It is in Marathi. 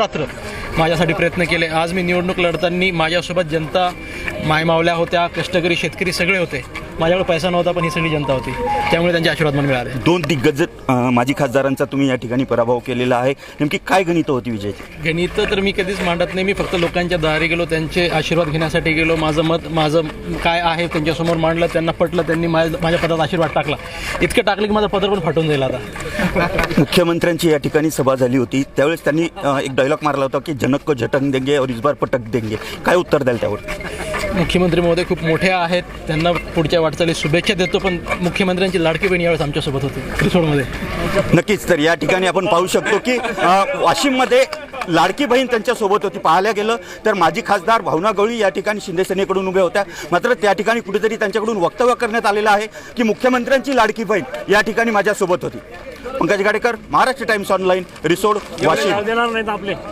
रात्र माझ्यासाठी प्रयत्न केले. आज मी निवडणूक लढताना माझ्यासोबत जनता मायमावल्या होत्या कष्टकरी शेतकरी सगळे होते. माझ्याकडे पैसा नव्हता पण ही सगळी जनता होती. त्यामुळे त्यांचे आशीर्वाद मला मिळाले. दोन दिग्गज माजी खासदारांचा तुम्ही या ठिकाणी पराभव केलेला आहे. नेमकी काय गणित होती विजयची गणित तर मी कधीच मांडत नाही. मी फक्त लोकांच्या दारी गेलो त्यांचे आशीर्वाद घेण्यासाठी गेलो. माझं मत माझं काय आहे त्यांच्यासमोर मांडलं त्यांना पटलं त्यांनी माझ्या माझ्या पदात आशीर्वाद टाकला. इतकं टाकलं की माझं पदर पण फाटून जाईल आता. मुख्यमंत्र्यांची या ठिकाणी सभा झाली होती. त्यावेळेस त्यांनी एक डायलॉग मारला होता की जनक को झटक देंगे और इस बार पटक देंगे. काय उत्तर द्याल त्यावर? मुख्यमंत्री महोदय खूप मोठे आहेत. त्यांना पुढच्या वाटचाली शुभेच्छा देतो पण मुख्यमंत्र्यांची लाडकी बहीण यावेळेस आमच्यासोबत होती रिसोडमध्ये. नक्कीच तर या ठिकाणी आपण पाहू शकतो की वाशिममध्ये लाडकी बहीण त्यांच्यासोबत होती पाहायला गेलं तर माजी खासदार भावना गवळी या ठिकाणी शिंदे सेनेकडून उभ्या होत्या. मात्र त्या ठिकाणी कुठेतरी त्यांच्याकडून वक्तव्य करण्यात आलेलं आहे की मुख्यमंत्र्यांची लाडकी बहीण या ठिकाणी माझ्यासोबत होती. Pankaj Gadekar Maharashtra Times online Risod Washim. देणार नाहीत आपले.